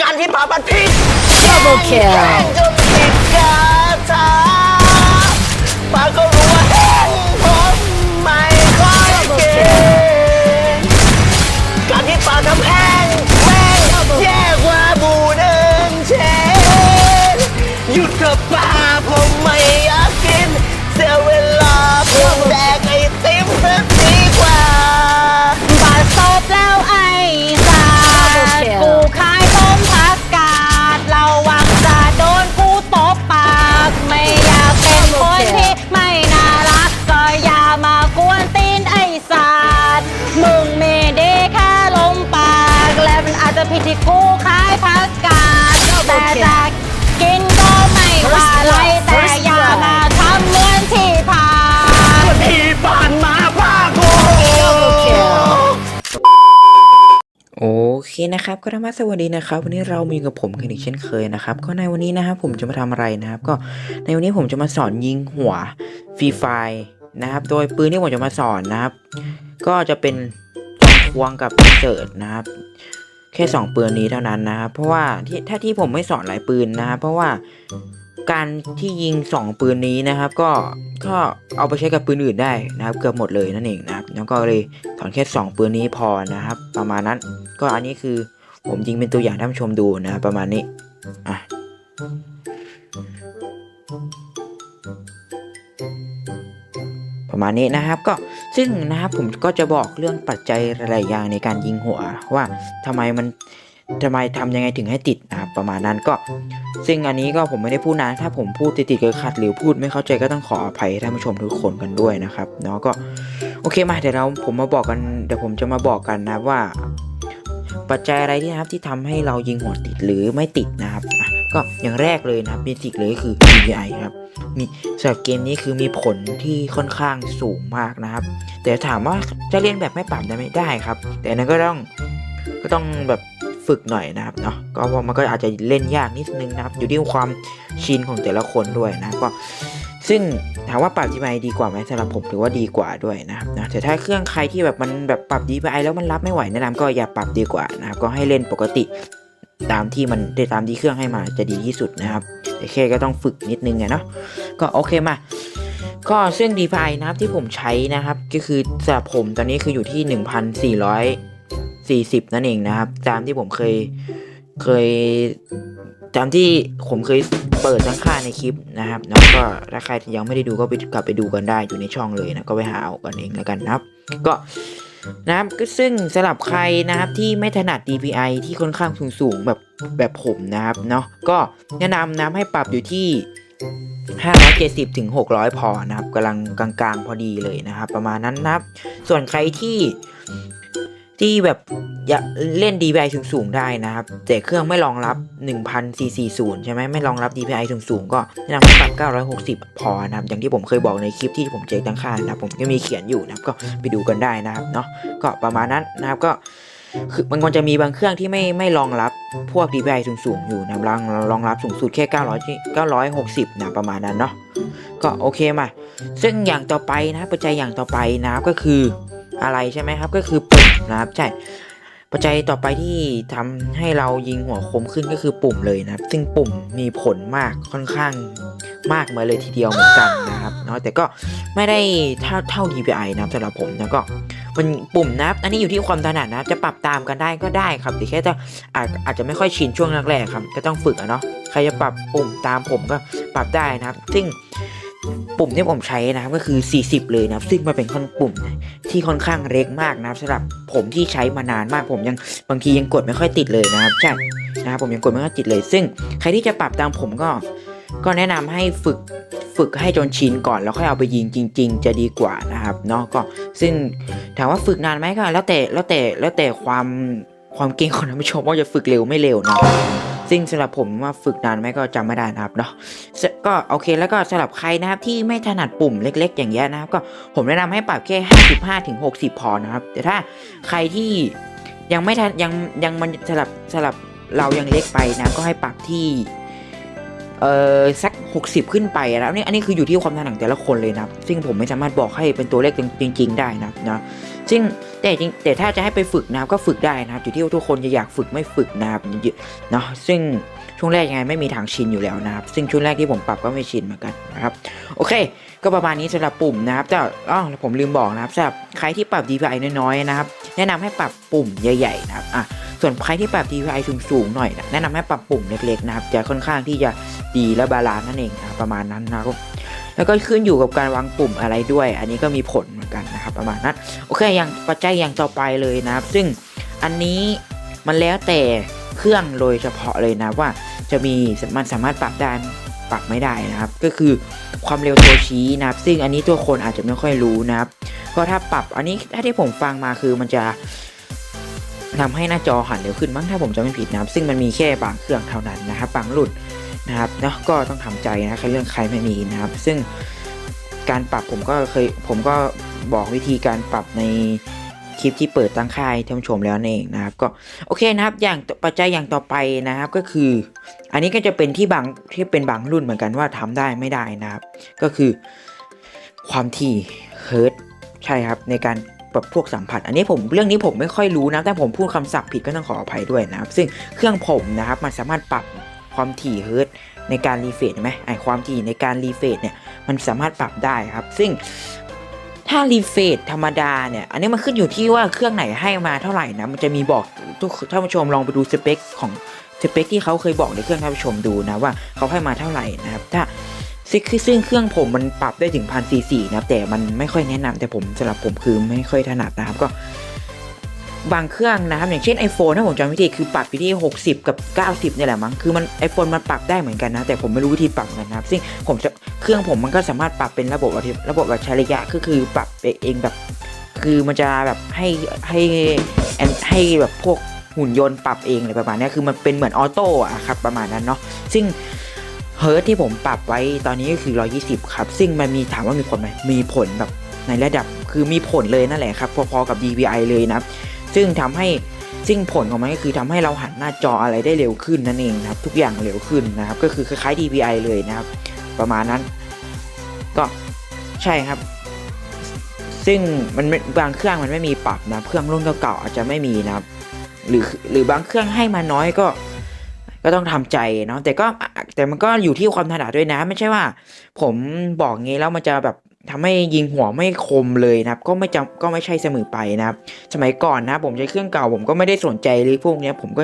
การที่ปาปัดผิด Double kill แกล้งจนติดกาตาปาก็ เคนะครับก็ธรรมะสวัสดีนะครับ วันนี้เรามีกับผมกันอีกเช่นเคยนะครับ ก็ในวันนี้นะครับผมจะมาทำอะไรนะครับ ก็ในวันนี้ผมจะมาสอนยิงหัวฟรีไฟนะครับ โดยปืนที่ผมจะมาสอนนะครับ ก็จะเป็นควงกับเสิร์ตนะครับ แค่สองปืนนี้เท่านั้นนะครับ เพราะว่าที่ถ้าที่ผมไม่สอนหลายปืนนะครับเพราะว่า การที่ยิงสองปืนนี้นะครับ ก็ก็เอาไปใช้กับปืนอื่นได้นะครับ เกือบหมดเลยนั่นเองนะครับแล้วก็เลยสอนแค่สองปืนนี้พอนะครับ ประมาณนั้น ก็อันนี้คือผมยิงเป็นตัวอย่างท่านผู้ชมดูนะครับประมาณนี้อะประมาณนี้นะครับก็ซึ่งนะครับผมก็จะบอกเรื่องปัจจัยหลายๆอย่างในการยิงหัวว่าทำไมมัน ทำไมทำยังไงถึงให้ติดนะครับประมาณนั้นก็ ซึ่งอันนี้ก็ผมไม่ได้พูดนะ ถ้าผมพูดติดๆเกิดขัดหรือพูดไม่เข้าใจก็ต้องขออภัยท่านผู้ชมทุกคนกันด้วยนะครับเนาะก็โอเคมาเดี๋ยวเราผมมาบอกกันเดี๋ยวผมจะมาบอกกันนะว่า ปัจจัยอะไรที่นะครับที่ทำให้เรายิงหัวติดหรือไม่ติดนะครับก็อย่างแรกเลยนะครับเบสิกเลยก็คือ DPI ครับมีสำหรับเกมนี้คือมีผลที่ค่อนข้างสูงมากนะครับ แต่ถามว่าจะเล่นแบบไม่ปรับได้ไหมได้ครับ แต่นนั้นก็ต้องก็ต้องแบบ ฝึกหน่อยนะครับเนาะก็ว่ามันก็อาจจะเล่นยากนิดนึงนะครับ อยู่ที่ความชินของแต่ละคนด้วยนะก็ซึ่งถามว่าปรับ DPI ดีกว่าไหมสำหรับผมถือว่าดีกว่าด้วยนะครับนะแต่ถ้าเครื่องใครที่แบบมันแบบปรับ DPI แล้วมันรับไม่ไหวแนะนำก็อย่าปรับดีกว่านะครับก็ให้เล่นปกติตามที่มันได้ตามที่เครื่องให้มาจะดีที่สุดนะครับแต่แค่ก็ต้องฝึกนิดนึงไงเนาะก็โอเคมาก็ซึ่ง DPI นะครับที่ผมใช้นะครับ ก็คือสำหรับผมตอนนี้คืออยู่ที่ 1,440 นั่นเองนะครับ ตามที่ผมเคยเคยตามที่ผมเคยเปิดทั้งค่าในคลิปนะครับแล้วก็ถ้าใครยังไม่ได้ดูก็ไปกลับไปดูกันได้อยู่ในช่องเลยนะก็ไปหาเอากันเองแล้วกันนะครับ ก็นะครับก็ซึ่งสำหรับใครนะครับที่ไม่ถนัด DPI ที่ค่อนข้างสูงสูงๆแบบแบบผมนะครับเนาะก็แนะนำนะให้ปรับอยู่ที่ 570ถึง600 พอนะครับกำลังกลางๆ พอดีเลยนะครับ ประมาณนั้นนะครับ ส่วนใครที่ ที่แบบเล่น DPI สูงๆได้นะครับ แต่เครื่องไม่รองรับ 1440 ใช่ไหมไม่รองรับ DPI สูงๆ ก็แนะนำให้ปรับ 960 พอนะครับ อย่างที่ผมเคยบอกในคลิปที่ผมเจอตั้งค่านะครับ ผมก็มีเขียนอยู่นะครับ ก็ไปดูกันได้นะครับเนาะก็ประมาณนั้นนะครับก็คือมันควรจะมีบางเครื่องที่ไม่ไม่รองรับพวก DPI สูงๆ อยู่นะรองรองรับสูงสุดแค่ 900 960 นะประมาณนั้นเนาะก็โอเคมา ซึ่งอย่างต่อไปนะปัจจัยอย่างต่อไปนะครับก็คือ อะไรใช่ไหมครับ ก็คือปุ่มนะครับใช่ปัจจัยต่อไปที่ทำให้เรายิงหัวคมขึ้นก็คือปุ่มเลยนะครับ ซึ่งปุ่มมีผลมากค่อนข้างมากมาเลยทีเดียวเหมือนกันนะครับเนาะแต่ก็ไม่ได้เท่าเท่า DPI นะครับสำหรับผมแล้วก็มันปุ่มนะครับ อันนี้อยู่ที่ความถนัดนะครับจะปรับตามกันได้ก็ได้ครับแต่แค่จะอาจอาจจะไม่ค่อยชินช่วงแรกๆครับก็ต้องฝึกอะเนาะใครจะปรับปุ่มตามผมก็ปรับได้นะครับ ซึ่ง ปุ่มที่ผมใช้นะครับก็คือ 40 เลยนะครับ ซึ่งมันเป็นค่อนปุ่มที่ค่อนข้างเล็กมากนะครับสำหรับผมที่ใช้มานานมากผมยังบางทียังกดไม่ค่อยติดเลยนะครับใช่นะครับผมยังกดไม่ค่อยติดเลย ซึ่งใครที่จะปรับตามผมก็ ก็แนะนำให้ฝึกฝึกให้จนชินก่อนแล้วค่อยเอาไปยิงจริง ๆ จะดีกว่านะครับเนาะก็ซึ่งถามว่าฝึกนานไหมก็แล้วแต่แล้วแต่แล้วแต่ความความเก่งของท่านผู้ชมว่าจะฝึกเร็วไม่เร็วนะครับ ซึ่งสำหรับผมว่าฝึกนานไหมก็จำไม่ได้นะครับเนาะก็โอเคแล้วก็สำหรับใครนะครับที่ไม่ถนัดปุ่มเล็ก ๆ อย่างเงี้ยนะครับ ก็ผมแนะนำให้ปรับแค่ 55ถึง60 พอนะครับ แต่ถ้าใครที่ยังไม่ทันยังยังมันสลับสลับเรายังเล็กไปนะก็ให้ปรับที่เออสัก 60 ขึ้นไปนะอันนี้อันนี้คืออยู่ที่ความถนัดของแต่ละคนเลยนะซึ่งผมไม่สามารถบอกให้เป็นตัวเลขจริง ๆ ได้นะนะซึ่ง แต่จริงแต่ถ้าจะให้ไปฝึกนะครับก็ฝึกได้นะครับอยู่ที่ว่าทุกคนจะอยากฝึกไม่ฝึกนะครับเนาะซึ่งช่วงแรกยังไงไม่มีทางชินอยู่แล้วนะครับ ซึ่งช่วงแรกที่ผมปรับก็ไม่ชินเหมือนกันนะครับ โอเค ก็ประมาณนี้สำหรับปุ่มนะครับแต่อ๋อผมลืมบอกนะครับสำหรับใครที่ปรับ DPI น้อยๆนะครับ แนะนำให้ปรับปุ่มใหญ่ๆนะครับอะส่วนใครที่ปรับ DPI สูงๆหน่อยนะแนะนำให้ปรับปุ่มเล็กๆนะครับจะค่อนข้างที่จะดีและบาลานซ์นั่นเองนะรประมาณนั้นนะครับ แล้วก็ขึ้นอยู่กับการวางปุ่มอะไรด้วย อันนี้ก็มีผลเหมือนกันนะครับประมาณนั้นโอเคอย่างปัจจัยอย่างต่อไปเลยนะครับ ซึ่งอันนี้มันแล้วแต่เครื่องโดยเฉพาะเลยนะว่าจะมีมันสามารถปรับได้ปรับไม่ได้นะครับ ก็คือความเร็วตัวชี้นะครับ ซึ่งอันนี้ตัวคนอาจจะไม่ค่อยรู้นะครับเพราะถ้าปรับอันนี้ถ้าที่ผมฟังมาคือมันจะทำให้หน้าจอหันเร็วขึ้นมั้งถ้าผมจะไม่ผิดนะครับ ซึ่งมันมีแค่บางเครื่องเท่านั้นนะครับบางรุ่น นะครับเนาะก็ต้องทำใจนะเรื่องใครไม่มีนะครับ ซึ่งการปรับผมก็เคยผมก็บอกวิธีการปรับในคลิปที่เปิดตั้งค่ายท่านผู้ชมแล้วเองนะครับ ก็โอเคนะครับอย่างปัจจัยอย่างต่อไปนะครับก็คือ อันนี้ก็จะเป็นที่บางที่เป็นบางรุ่นเหมือนกันว่าทำได้ไม่ได้นะครับ ก็คือความถี่เฮิร์ตใช่ครับในการปรับพวกสัมผัส อันนี้ผมเรื่องนี้ผมไม่ค่อยรู้นะแต่ผมพูดคำศัพท์ผิดก็ต้องขออภัยด้วยนะครับ ซึ่งเครื่องผมนะครับมันสามารถปรับ ความถี่เฮิร์ตในการรีเฟรชไหมไอความถี่ในการรีเฟรชเนี่ยมันสามารถปรับได้ครับ ซึ่งถ้ารีเฟรชธรรมดาเนี่ยอันนี้มันขึ้นอยู่ที่ว่าเครื่องไหนให้มาเท่าไหร่นะมันจะมีบอกทุกท่านผู้ชมลองไปดูสเปคของสเปคที่เขาเคยบอกในเครื่องท่านผู้ชมดูนะว่าเขาให้มาเท่าไหร่นะครับถ้าซึ่งซึ่งเครื่องผมมันปรับได้ถึงพันซีซีนะครับแต่มันไม่ค่อยแนะนำแต่ผมสำหรับผมคือไม่ค่อยถนัดนะครับก็ บางเครื่องนะครับ อย่างเช่น iPhone ถ้าผมจำไม่ผิดคือปรับอยู่ที่ 60 กับ 90เนี่ยแหละมั้งคือมัน iPhone มันปรับได้เหมือนกันนะ แต่ผมไม่รู้วิธีปรับนกันนะครับ ซึ่งผมจะเครื่องผมมันก็สามารถปรับเป็นระบบอัจฉริระบบอัจฉริยะก็คือปรับเองแบบ คือมันจะแบบให้ให้ให้แบบพวกหุ่นยนต์ปรับเองอะไรประมาณนี้คือมันเป็นเหมือนออโต้อะครับประมาณนั้นเนาะซึ่งเฮิร์ทที่ผมปรับไว้ตอนนี้ก็คือ 120 ครับ ซึ่งมันมีถามว่ามีผลไหมมีผลแบบในระดับคือมีผลเลยนั่นแหละครับ พอๆกับ DPI เลยนะครับ ซึ่งทำให้ซึ่งผลของมันก็คือทำให้เราหันหน้าจออะไรได้เร็วขึ้นนั่นเองนะครับ ทุกอย่างเร็วขึ้นนะครับ ก็คือคล้ายๆ DPI เลยนะครับ ประมาณนั้น ก็ใช่ครับ ซึ่งมันบางเครื่องมันไม่มีปรับนะเครื่องรุ่นเก่าๆอาจจะไม่มีนะครับ หรือหรือบางเครื่องให้มาน้อยก็ก็ต้องทำใจเนาะแต่ก็แต่มันก็อยู่ที่ความถนัดด้วยนะ ไม่ใช่ว่า ผมบอกงี้แล้วมันจะแบบ ทำให้ยิงหัวไม่คมเลยนะครับ ก็ไม่จำก็ไม่ใช่เสมอไปนะครับ สมัยก่อนนะผมใช้เครื่องเก่าผมก็ไม่ได้สนใจเลยพวกนี้ผมก็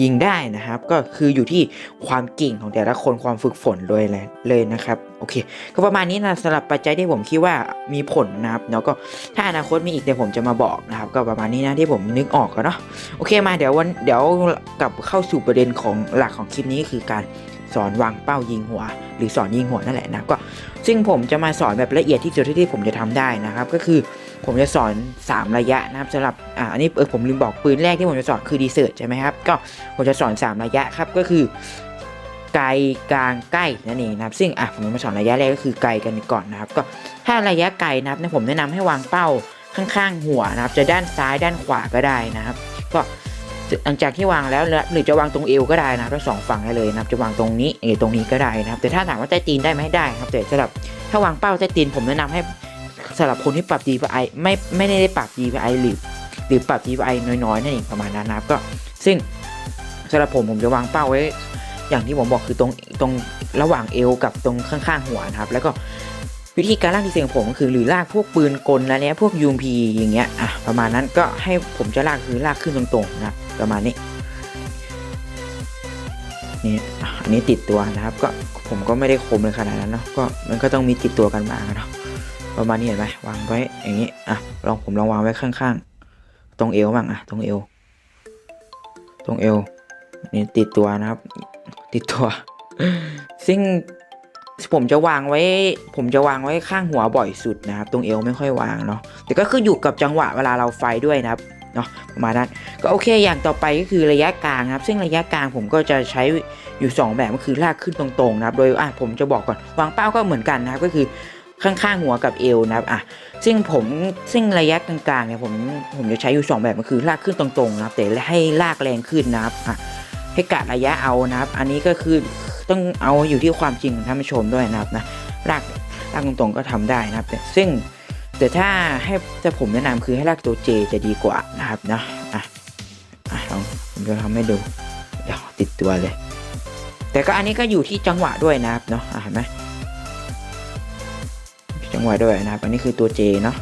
ยิงได้นะครับ ก็คืออยู่ที่ความเก่งของแต่ละคนความฝึกฝนเลยแหละเลยนะครับโอเค ก็ประมาณนี้นะสำหรับปัจจัยที่ผมคิดว่ามีผลนะครับแล้วก็ถ้าอนาคตมีอีกเดี๋ยวผมจะมาบอกนะครับ ก็ประมาณนี้นะที่ผมนึกออกกันเนาะโอเคมาเดี๋ยววันเดี๋ยวกลับเข้าสู่ประเด็นของหลักของคลิปนี้คือการ สอนวางเป้ายิงหัว หรือสอนยิงหัวนั่นแหละนะก็ซึ่งผมจะมาสอนแบบละเอียดที่สุดเท่าที่ผมจะทำได้นะครับ ก็คือผมจะสอน 3 ระยะนะครับสำหรับอ่าอันนี้เออผมลืมบอกปืนแรกที่ผมจะสอนคือดีเซอร์ใช่ไหมครับก็ผมจะสอน 3 ระยะครับก็คือไกลกลางใกล้นั่นเองนะครับ ซึ่งอะผมจะมาสอนระยะแรกก็คือไกลกันก่อนนะครับ ก็ถ้าระยะไกลนะครับผมแนะนำให้วางเป้าข้างๆ หัวนะครับ จะด้านซ้ายด้านขวาก็ได้นะครับ ก็ หลังจากที่วางแล้วหรือจะวางตรงเอวก็ได้นะครับทั้งสองฝั่งได้เลยนะครับจะวางตรงนี้เอตรงนี้ก็ได้นะครับ แต่ถ้าถามว่าใต้ตีนได้ไหมได้ครับแต่สำหรับถ้าวางเป้าใต้ตีนผมแนะนำให้สำหรับคนที่ปรับ DPI ไม่ไม่ได้ปรับ DPI หรือหรือปรับ DPI น้อยๆนั่นเองประมาณนั้นนะครับก็ซึ่งสำหรับผมผมจะวางเป้าไว้ อย่างที่ผมบอกคือตรงตรงระหว่างเอวกับตรงข้างๆหัวนะครับ แล้วก็วิธีการลากดีเซลของผมก็คือหรือลากพวกปืนกลอะไรเนี้ยพวก UMP อย่างเงี้ยอะประมาณนั้นก็ให้ผมจะลากคือลากขึ้นตรงๆนะ ประมาณนี้นี่อันนี้ติดตัวนะครับ ก็ผมก็ไม่ได้คมเลยขนาดนั้นเนาะก็มันก็ต้องมีติดตัวกันมาเนาะประมาณนี้เห็นไหมวางไว้อย่างนี้อะลองผมลองวางไว้ข้างๆ ตรงเอวบ้างอะตรงเอว ตรงเอวนี่ติดตัวนะครับ ติดตัว ซึ่งผมจะวางไว้ ผมจะวางไว้ข้างหัวบ่อยสุดนะครับ ตรงเอวไม่ค่อย วางเนาะแต่ก็คืออยู่กับจังหวะเวลาเราไฟด้วยนะครับ เนาะประมาณนั้นก็โอเคอย่างต่อไปก็คือระยะกลางนะครับ ซึ่งระยะกลางผมก็จะใช้อยู่ 2 แบบก็คือลากขึ้นตรงๆนะครับ โดยอะผมจะบอกก่อนวางเป้าก็เหมือนกันนะครับก็คือข้างๆหัวกับเอวนะครับอะซึ่งผมซึ่งระยะกลางๆเนี่ยผมผมจะใช้อยู่ 2 แบบก็คือลากขึ้นตรงๆนะครับแต่ให้ลากแรงขึ้นนะครับอะให้กะระยะเอานะครับ อันนี้ก็คือต้องเอาอยู่ที่ความจริงของท่านผู้ชมด้วยนะครับนะลากลากตรงๆก็ทำได้นะครับแต่ซึ่ง แต่ถ้าให้แต่ผมแนะนำคือให้ลากตัวเจจะดีกว่านะครับนะอะอะลองผมจะทำให้ดูเดี๋ยวติดตัวเลย แต่ก็อันนี้ก็อยู่ที่จังหวะด้วยนะครับเนาะเห็นไหมจังหวะด้วยนะครับ อันนี้คือตัวเจเนาะ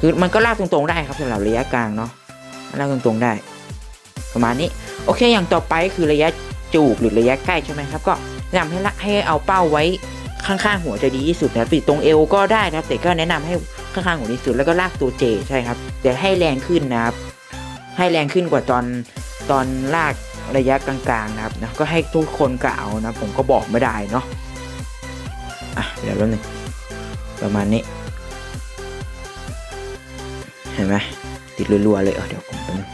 คือมันก็ลากตรงๆได้ครับสำหรับระยะกลางเนาะลากตรงๆได้ ประมาณนี้โอเคอย่างต่อไปคือระยะจูบหรือระยะใกล้ใช่ไหมครับ ก็แนะนำให้ละให้เอาเป้าไว้ ข้างๆหัวจะดีที่สุดนะติดตรงเอวก็ได้นะครับ แต่ก็แนะนำให้ข้างๆหัวที่สุดแล้วก็ลากตัวเจใช่ครับ แต่ให้แรงขึ้นนะครับ ให้แรงขึ้นกว่าตอนตอนลากระยะกลางๆนะครับนะก็ให้ทุกคนกล่าวนะผมก็บอกไม่ได้เนาะอะเดี๋ยวแป๊บนึงประมาณนี้ เห็นไหมติดรัวๆเลยเออเดี๋ยวผมแป๊บนึง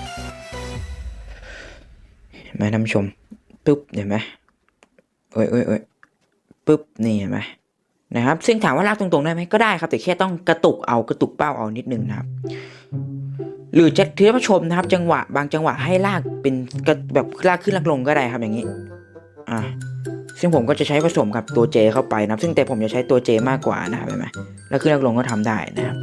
เห็นไหมท่านผู้ชมปุ๊บเห็นไหมเอ้ยเอ้ยเอ้ย ปุ๊บนี่เห็นไหมนะครับ ซึ่งถามว่าลากตรงๆได้ไหมก็ได้ครับ แต่แค่ต้องกระตุกเอากระตุกเป้าเอานิดนึงนะครับ หรือจะท่านผู้ชมนะครับ จังหวะบางจังหวะให้ลากเป็นแบบลากขึ้นลากลงก็ได้ครับอย่างนี้ อ่าซึ่งผมก็จะใช้ผสมกับตัวเจเข้าไปนะครับ ซึ่งแต่ผมจะใช้ตัวเจมากกว่านะครับเห็นไหมแล้วขึ้นลากลงก็ทำได้นะครับ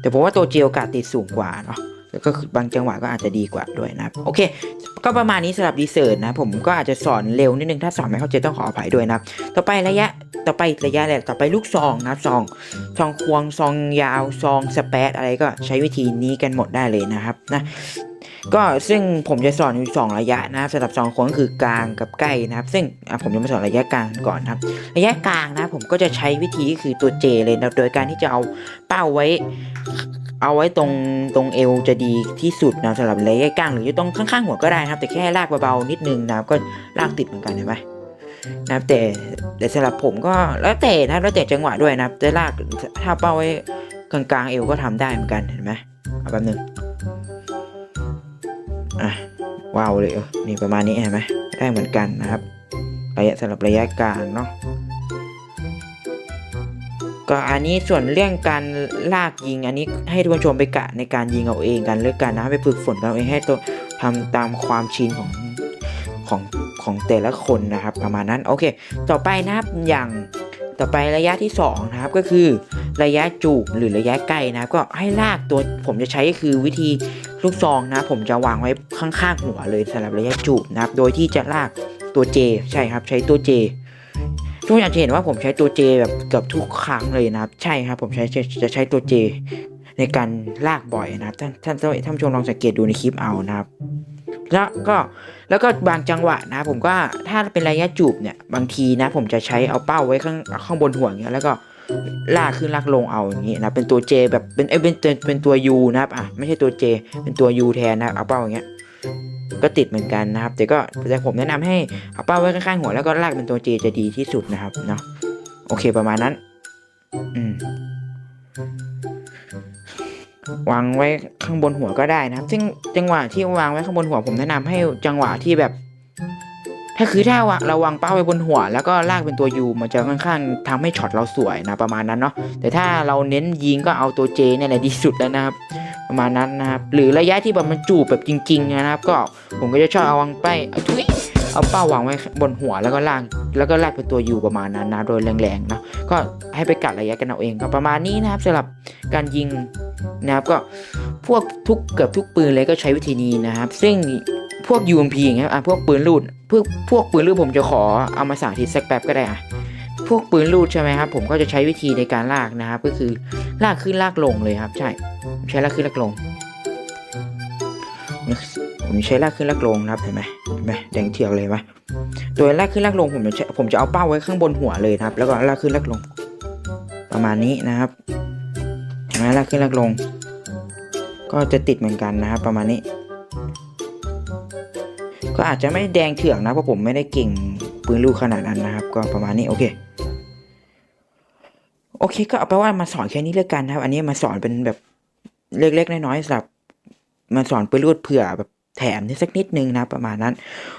แต่ผมว่าตัวเจโอกาสติดสูงกว่าเนาะ แล้วก็คือบางจังหวะก็อาจจะดีกว่าด้วยนะครับโอเค ก็ประมาณนี้สำหรับดีเซอร์นะผมก็อาจจะสอนเร็วนิดนึงถ้าสอนไม่เข้าใจต้องขออภัยด้วยนะต่อไประยะต่อไประยะแหละต่อไปลูกซองนะซองซองควงซองยาวซองสเปซอะไรก็ใช้วิธีนี้กันหมดได้เลยนะครับนะก็ซึ่งผมจะสอนอยู่สองระยะนะครับสำหรับซองควงก็คือกลางกับใกล้นะครับ ซึ่งผมจะมาสอนระยะกลางก่อนนะครับ ระยะกลางนะผมก็จะใช้วิธีก็คือตัวเจเลยนะโดยการที่จะเอาเป้าไว้ เอาไว้ตรงตรงเอวจะดีที่สุดนะสำหรับระยะกลางหรือจะตรงข้างๆหัวก็ได้นะครับ แต่แค่ลากเบาๆนิดนึงนะครับก็ลากติดเหมือนกันเห็นไหมนะครับแต่แต่สำหรับผมก็แล้วแต่นะแล้วแต่จังหวะด้วยนะครับจะลากถ้าเป้าไว้กลางๆเอวก็ทำได้เหมือนกันเห็นไหมเอาแป๊บนึงอะว้าวเลยเออนี่ประมาณนี้เห็นไหมได้เหมือนกันนะครับระยะสำหรับระยะกลางเนาะ ก็อันนี้ส่วนเรื่องการลากยิงอันนี้ให้ทุกคนชมไปกะในการยิงเอาเองกันเลือกกันนะไปฝึกฝนกันเอาเองให้ตัวทำตามความชินของของของแต่ละคนนะครับประมาณนั้นโอเค ต่อไปนะครับอย่างต่อไประยะที่สองนะครับก็คือระยะจูบหรือระยะใกล้นะก็ให้ลากตัวผมจะใช้ก็คือวิธีลูกซองนะ ผมจะวางไว้ข้างๆหัวเลยสำหรับระยะจูบนะครับ โดยที่จะลากตัวเจใช่ครับใช้ตัวเจ ทุกคนอาจจะเห็นว่าผมใช้ตัวเจแบบเกือบทุกครั้งเลยนะครับ ใช่ครับ ผมใช้จะใช้ตัวเจในการลากบ่อยนะครับท่านท่านท่านผู้ชมลองสังเกตดูในคลิปเอานะครับ แล้วก็แล้วก็บางจังหวะนะผมก็ถ้าเป็นระยะจูบเนี่ยบางทีนะ ผมจะใช้เอาเป้าไว้ข้างข้างบนหัวอย่างเงี้ยแล้วก็ลากขึ้นลากลงเอาอย่างงี้นะเป็นตัวเจแบบเป็นเอ้เป็นเป็นตัวยูนะครับอะไม่ใช่ตัวเจเป็นตัวยูแทนนะเอาเป้าอย่างเงี้ย ก็ติดเหมือนกันนะครับ แต่ก็แต่ผมแนะนำให้เอาเป้าไว้ข้างๆหัวแล้วก็ลากเป็นตัวเจจะดีที่สุดนะครับเนาะโอเคประมาณนั้น อืมวางไว้ข้างบนหัวก็ได้นะครับ ซึ่งจังหวะที่วางไว้ข้างบนหัวผมแนะนำให้จังหวะที่แบบ ถ้าคือถ้าวะเราวางเป้าไว้บนหัว แล้วก็ลากเป็นตัวยูมันจะค่อนข้างทำให้ช็อตเราสวยนะประมาณนั้นเนาะแต่ถ้าเราเน้นยิงก็เอาตัวเจเนี่ยแหละดีสุดแล้วนะครับ ประมาณนั้นนะครับ หรือระยะที่แบบมันจูบแบบจริง ๆ นะครับ ก็ผมก็จะชอบเอาวางไปเอาทุยเอาเป้าวางไว้บนหัวแล้วก็ลากแล้วก็ลากเป็นตัวยูประมาณนั้นนะโดยแรงๆเนาะก็ให้ไปกัดระยะกันเอาเองก็ประมาณนี้นะครับสำหรับการยิงนะครับก็พวกทุกเกือบทุกปืนเลยก็ใช้วิธีนี้นะครับ ซึ่งพวก UMP อย่างเงี้ยอะพวกปืนลูดพวกพวกปืนลูดผมจะขอเอามาสาธิตสักแป๊บก็ได้อะ วกปืนลูดใช่ไหมครับผมก็จะใช้วิธีในการลากนะครับ ก็คือลากขึ้นลากลงเลยครับ ใช่ผมใช้ลากขึ้นลากลง ผมใช้ลากขึ้นลากลงนะครับเห็นไหมเห็นไหมแดงเทียวเลยไหมตัวลากขึ้นลากลงผมจะผมจะเอาเป้าไว้ข้างบนหัวเลยนะครับ แล้วก็ลากขึ้นลากลง ประมาณนี้นะครับเห็นไหมลากขึ้นลากลง ก็จะติดเหมือนกันนะครับ ประมาณนี้ ก็อาจจะไม่แดงเถือกนะเพราะผมไม่ได้เก่งปืนลูกขนาดนั้นนะครับ ก็ประมาณนี้โอเค โอเค ก็เอาไปนว่ามาสอนแค่นี้เลือกกันนะครับ อันนี้มาสอนเป็นแบบเล็กๆน้อยๆสำหรับมาสอนไปรูดเผื่อแบบ แถมนิดสักนิดนึงนะประมาณนั้น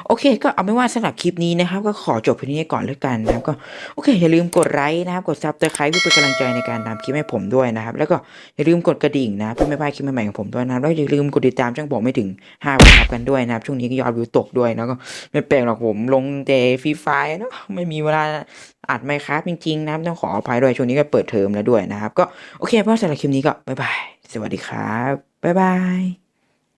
โอเค ก็เอาไม่ว่าสำหรับคลิปนี้นะครับ ก็ขอจบเพียงนี้ก่อนแล้วกันนะครับก็โอเค อย่าลืมกดไลค์นะครับ กดซับสไครป์เพื่อเป็นกำลังใจในการทำคลิปให้ผมด้วยนะครับ แล้วก็อย่าลืมกดกระดิ่งนะเพื่อไม่พลาดคลิปใหม่ๆของผมด้วยนะแล้วอย่าลืมกดติดตามช่องผมไม่ถึง5วันครับกันด้วยนะครับช่วงนี้ก็ยอดวิวตกด้วยนะก็ไม่แปลกหรอกผมลงแต่ฟรีไฟเนาะไม่มีเวลาอัดไมค์ครับจริงๆนะต้องขออภัยด้วยช่วงนี้ก็เปิดเทอมแล้วด้วยนะครับ ก็โอเคเพราะสำหรับคลิปนี้ก็บ๊ายบายสวัสดีครับบ๊ายบาย